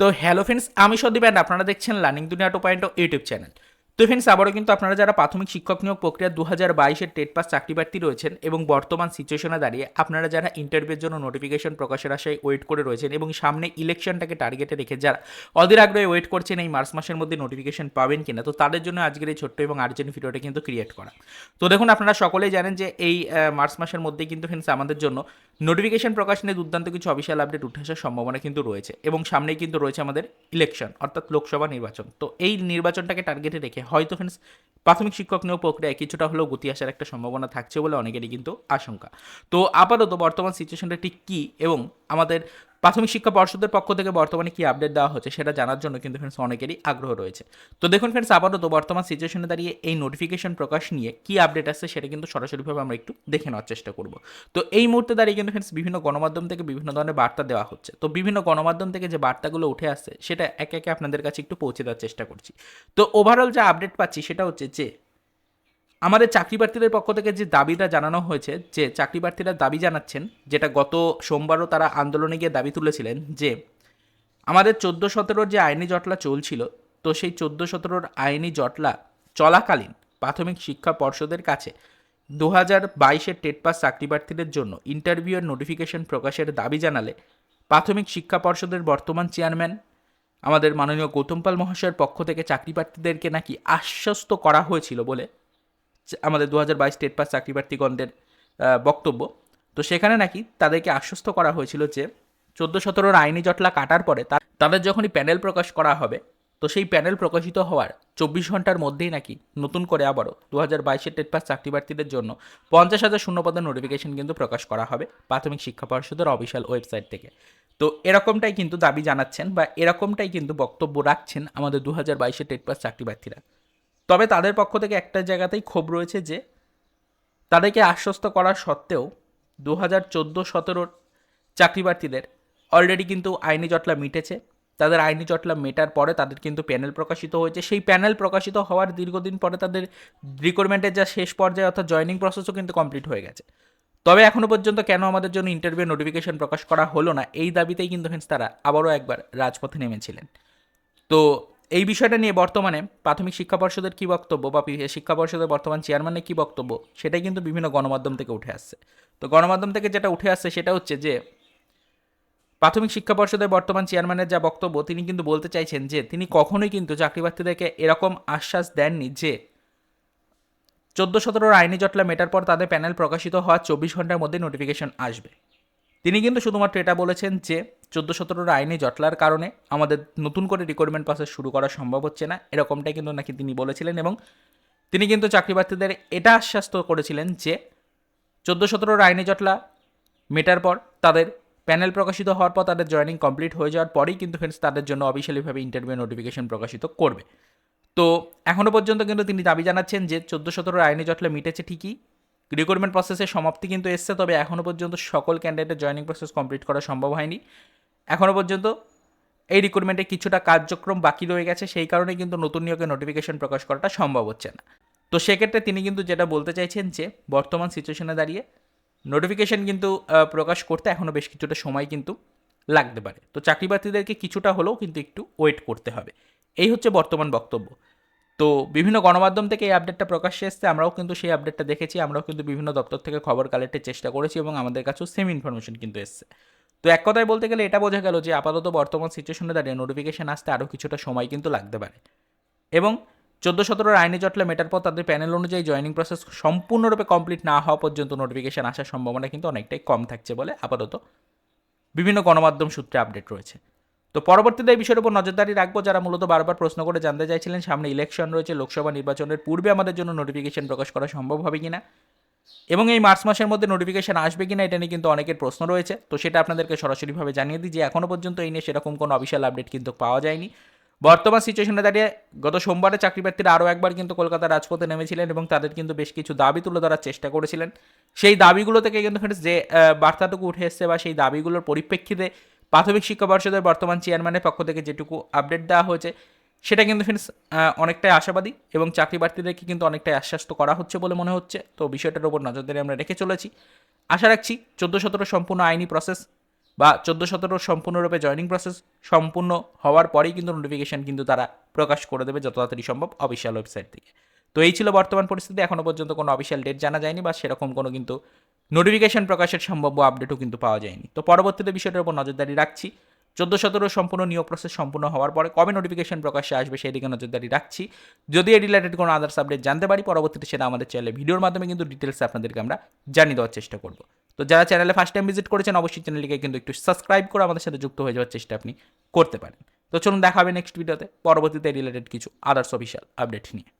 তো hello friends আমি Sandeep and আপনারা দেখছেন learning Duniya two point YouTube channel তো ফ্রেন্ডস আবারও কিন্তু আপনারা যারা প্রাথমিক শিক্ষক নিয়োগ প্রক্রিয়া দু হাজার বাইশের টেট পাস চাকরি প্রার্থী রয়েছেন এবং বর্তমান সিচুয়েশনে দাঁড়িয়ে আপনারা যারা ইন্টারভিউর জন্য নোটিফিকেশন প্রকাশের আশায় ওয়েট করে রয়েছেন এবং সামনে ইলেকশনটাকে টার্গেটে রেখে যারা অধীর আগ্রহে ওয়েট করছেন এই মার্চ মাসের মধ্যে নোটিফিকেশন পাবেন কিনা, তো তাদের জন্য আজকের এই ছোট্ট এবং আর্জেন্ট ভিডিওটা কিন্তু ক্রিয়েট করা। তো দেখুন, আপনারা সকলেই জানেন যে এই মার্চ মাসের মধ্যে কিন্তু ফ্রেন্ডস আমাদের জন্য নোটিফিকেশন প্রকাশ নিয়ে দুর্দান্ত কিছু অফিসিয়াল আপডেট উঠে আসার সম্ভাবনা কিন্তু রয়েছে এবং সামনেই কিন্তু রয়েছে আমাদের ইলেকশন অর্থাৎ লোকসভা নির্বাচন। তো এই নির্বাচনটাকে টার্গেটে রেখে, হয়তো ফ্রেন্ডস প্রাথমিক শিক্ষক নিয়োগ প্রক্রিয়ায় কিছুটা হলেও গতি আসার একটা সম্ভাবনা থাকছে বলে অনেকেরই কিন্তু আশঙ্কা। তো আপাতত বর্তমান সিচুয়েশনটা ঠিক কী এবং আমাদের প্রাথমিক শিক্ষা পর্ষদের পক্ষ থেকে বর্তমানে কি আপডেট দেওয়া হচ্ছে সেটা জানার জন্য কিন্তু ফ্রেন্ডস অনেকেরই আগ্রহ রয়েছে। তো দেখুন ফ্রেন্ডস আপাতত বর্তমান সিচুয়েশনে দাঁড়িয়ে এই নোটিফিকেশন প্রকাশ নিয়ে কি আপডেট আসছে সেটা কিন্তু সরাসরিভাবে আমরা একটু দেখে নেওয়ার চেষ্টা করব। তো এই মুহূর্তে দাঁড়িয়ে কিন্তু ফ্রেন্ডস বিভিন্ন গণমাধ্যম থেকে বিভিন্ন ধরনের বার্তা দেওয়া হচ্ছে। তো বিভিন্ন গণমাধ্যম থেকে যে বার্তাগুলো উঠে আসছে সেটা একে একে আপনাদের কাছে একটু পৌঁছে দেওয়ার চেষ্টা করছি। তো ওভারঅল যে আপডেট পাচ্ছি সেটা হচ্ছে যে আমাদের চাকরি প্রার্থীদের পক্ষ থেকে যে দাবিটা জানানো হয়েছে, যে চাকরি প্রার্থীরা দাবি জানাচ্ছেন, যেটা গত সোমবারও তারা আন্দোলনে গিয়ে দাবি তুলেছিলেন, যে আমাদের চোদ্দ সতেরোর যে আইনি জটলা চলছিল, তো সেই চোদ্দ সতেরোর আইনি জটলা চলাকালীন প্রাথমিক শিক্ষা পর্ষদের কাছে দু হাজার বাইশের টেট পাস চাকরি প্রার্থীদের জন্য ইন্টারভিউয়ের নোটিফিকেশন প্রকাশের দাবি জানালে প্রাথমিক শিক্ষা পর্ষদের বর্তমান চেয়ারম্যান আমাদের মাননীয় গৌতম পাল মহাশয়ের পক্ষ থেকে চাকরি প্রার্থীদেরকে নাকি আশ্বস্ত করা হয়েছিল বলে আমাদের দু হাজার বাইশ স্টেট পাস চাকরি প্রার্থীগণদের বক্তব্য। তো সেখানে নাকি তাদেরকে আশ্বস্ত করা হয়েছিল যে চোদ্দ সতেরোর আইনি জটলা কাটার পরে তাদের যখনই প্যানেল প্রকাশ করা হবে, তো সেই প্যানেল প্রকাশিত হওয়ার চব্বিশ ঘণ্টার মধ্যেই নাকি নতুন করে আবারও দু হাজার বাইশের টেট পাস চাকরি প্রার্থীদের জন্য পঞ্চাশ হাজার শূন্য পদের নোটিফিকেশন কিন্তু প্রকাশ করা হবে প্রাথমিক শিক্ষা পর্ষদের অফিসিয়াল ওয়েবসাইট থেকে। তো এরকমটাই কিন্তু দাবি জানাচ্ছেন বা এরকমটাই কিন্তু বক্তব্য রাখছেন আমাদের দু হাজার বাইশের টেট পাস চাকরি প্রার্থীরা তবে তাদের পক্ষ থেকে একটা জায়গাতেই ক্ষোভ রয়েছে যে, তাদেরকে আশ্বস্ত করা সত্ত্বেও দু হাজার চোদ্দ সতেরোর চাকরিপ্রার্থীদের অলরেডি কিন্তু আইনি জটলা মিটেছে। তাদের আইনি জটলা মেটার পরে তাদের কিন্তু প্যানেল প্রকাশিত হয়েছে। সেই প্যানেল প্রকাশিত হওয়ার দীর্ঘদিন পরে তাদের রিক্রুটমেন্টের যা শেষ পর্যায়ে অর্থাৎ জয়নিং প্রসেসও কিন্তু কমপ্লিট হয়ে গেছে। তবে এখনও পর্যন্ত কেন আমাদের জন্য ইন্টারভিউ নোটিফিকেশন প্রকাশ করা হলো না, এই দাবিতেই কিন্তু ফ্রেন্ডস তারা আবারও একবার রাজপথে নেমেছিলেন। তো এই বিষয়টা নিয়ে বর্তমানে প্রাথমিক শিক্ষা পর্ষদের কী বক্তব্য বা শিক্ষা পর্ষদের বর্তমান চেয়ারম্যানের কী বক্তব্য, সেটাই কিন্তু বিভিন্ন গণমাধ্যম থেকে উঠে আসছে। তো গণমাধ্যম থেকে যেটা উঠে আসছে সেটা হচ্ছে যে, প্রাথমিক শিক্ষা পর্ষদের বর্তমান চেয়ারম্যানের যা বক্তব্য, তিনি কিন্তু বলতে চাইছেন যে, তিনি কখনোই কিন্তু চাকরি প্রার্থীদেরকে এরকম আশ্বাস দেননি যে চোদ্দ সতেরোর আইনি জটলা মেটার পর তাদের প্যানেল প্রকাশিত হওয়ার চব্বিশ ঘণ্টার মধ্যে নোটিফিকেশন আসবে। তিনি কিন্তু শুধুমাত্র এটা বলেছেন যে চোদ্দ সতেরোর আইনি জটলার কারণে আমাদের নতুন করে রিক্রুটমেন্ট প্রসেস শুরু করা সম্ভব হচ্ছে না। এরকমটাই কিন্তু নাকি তিনি বলেছিলেন এবং তিনি কিন্তু চাকরি প্রার্থীদের এটা আশ্বাস্ত করেছিলেন যে চোদ্দ সতেরোর আইনি জটলা মেটার পর তাদের প্যানেল প্রকাশিত হওয়ার পর তাদের জয়েনিং কমপ্লিট হয়ে যাওয়ার পরেই কিন্তু ফ্রেন্ডস তাদের জন্য অফিসিয়ালিভাবে ইন্টারভিউ নোটিফিকেশন প্রকাশিত করবে। তো এখনও পর্যন্ত কিন্তু তিনি দাবি জানাচ্ছেন যে চোদ্দ সতেরোর আইনি জটলা মিটেছে ঠিকই রিক্রুটমেন্ট প্রসেসের সমাপ্তি কিন্তু এসছে, তবে এখনও পর্যন্ত সকল ক্যান্ডিডেটের জয়েনিং প্রসেস কমপ্লিট করা সম্ভব হয়নি। এখনও পর্যন্ত এই রিক্রুটমেন্টে কিছুটা কার্যক্রম বাকি রয়ে গেছে, সেই কারণে কিন্তু নতুন নিয়োগের নোটিফিকেশন প্রকাশ করাটা সম্ভব হচ্ছে না। তো সেক্ষেত্রে তিনি কিন্তু যেটা বলতে চাইছেন যে, বর্তমান সিচুয়েশনে দাঁড়িয়ে নোটিফিকেশন কিন্তু প্রকাশ করতে এখনও বেশ কিছুটা সময় কিন্তু লাগতে পারে। তো চাকরি প্রার্থীদেরকে কিছুটা হলেও কিন্তু একটু ওয়েট করতে হবে। এই হচ্ছে বর্তমান বক্তব্য। তো বিভিন্ন গণমাধ্যম থেকে এই আপডেটটা প্রকাশ্যে এসছে, আমরাও কিন্তু সেই আপডেটটা দেখেছি, আমরাও কিন্তু বিভিন্ন দপ্তর থেকে খবর কালেক্টের চেষ্টা করেছি এবং আমাদের কাছেও সেম ইনফরমেশন কিন্তু এসছে। তো এক কথায় বলতে গেলে এটা বোঝা গেল যে আপাতত বর্তমান সিচুয়েশনে দাঁড়িয়ে নোটিফিকেশন আসতে আরও কিছুটা সময় কিন্তু লাগতে পারে। এবং চোদ্দ সতেরোর আইনি জটলা মেটার পর তাদের প্যানেল অনুযায়ী জয়েনিং প্রসেস সম্পূর্ণরূপে কমপ্লিট না হওয়া পর্যন্ত নোটিফিকেশন আসার সম্ভাবনা কিন্তু অনেকটাই কম থাকছে বলে আপাতত বিভিন্ন গণমাধ্যম সূত্রে আপডেট রয়েছে। তো পরবর্তীতে এই বিষয়ের উপর নজরদারি রাখব। যারা মূলত বারবার প্রশ্ন করে জানতে চাইছিলেন সামনে ইলেকশন রয়েছে, লোকসভা নির্বাচনের পূর্বে আমাদের জন্য নোটিফিকেশন প্রকাশ করা সম্ভব হবে কিনা এবং এই মার্চ মাসের মধ্যে নোটিফিকেশন আসবে কিনা এটা নিয়ে কিন্তু অনেকের প্রশ্ন রয়েছে। তো সেটা আপনাদেরকে সরাসরিভাবে জানিয়ে দিই যে এখনও পর্যন্ত এই নিয়ে সেরকম কোনো অফিসিয়াল আপডেট কিন্তু পাওয়া যায়নি। বর্তমান সিচুয়েশনে দাঁড়িয়ে গত সোমবারে চাকরি প্রার্থীরা আরও একবার কিন্তু কলকাতা রাজপথে নেমেছিলেন এবং তাদের কিন্তু বেশ কিছু দাবি তুলে ধরার চেষ্টা করেছিলেন। সেই দাবিগুলো থেকে কিন্তু friends যে বার্তাটুকু উঠে এসছে বা সেই দাবিগুলোর পরিপ্রেক্ষিতে প্রাথমিক শিক্ষা পর্ষদের বর্তমান চেয়ারম্যানের পক্ষ থেকে যেটুকু আপডেট দেওয়া হয়েছে সেটা কিন্তু ফ্রেন্ডস অনেকটাই আশাবাদী এবং চাকরি প্রার্থীদেরকে কিন্তু অনেকটাই আশ্বাস্ত করা হচ্ছে বলে মনে হচ্ছে। তো বিষয়টার উপর নজরদারি আমরা রেখে চলেছি। আশা রাখছি চোদ্দ সতেরো সম্পূর্ণ আইনি প্রসেস বা চোদ্দ সতেরো সম্পূর্ণরূপে জয়নিং প্রসেস সম্পূর্ণ হওয়ার পরেই কিন্তু নোটিফিকেশন কিন্তু তারা প্রকাশ করে দেবে যত তাড়াতাড়ি সম্ভব অফিসিয়াল ওয়েবসাইট থেকে। তো এই ছিল বর্তমান পরিস্থিতি। এখনও পর্যন্ত কোনো অফিসিয়াল ডেট জানা যায়নি বা সেরকম কোনো কিন্তু নোটিফিকেশন প্রকাশের সম্ভাব্য আপডেটও কিন্তু পাওয়া যায়নি। তো পরবর্তীতে বিষয়টার উপর নজরদারি রাখছি। চোদ্দ সতেরো সম্পূর্ণ নিয়োগ প্রসেস সম্পূর্ণ হওয়ার পরে কবে নোটিফিকেশন প্রকাশ্যে আসবে সেই দিকে নজরদারি রাখছি। যদি এই রিলেটেড কোনো আদার্স আপডেট জানতে পারি, পরবর্তীতে সেটা আমাদের চ্যানেলে ভিডিওর মাধ্যমে কিন্তু ডিটেলস আপনাদেরকে আমরা জানিয়ে দেওয়ার চেষ্টা করব। তো যারা চ্যানেলে ফার্স্ট টাইম ভিজিট করেছেন, অবশ্যই চ্যানেলটিকে কিন্তু একটু সাবস্ক্রাইব করে আমাদের সাথে যুক্ত হয়ে যাওয়ার চেষ্টা আপনি করতে পারেন। তো চলুন দেখা হবে নেক্সট ভিডিওতে পরবর্তীতে রিলেটেড কিছু আদার্স অফিসিয়াল আপডেট নিয়ে।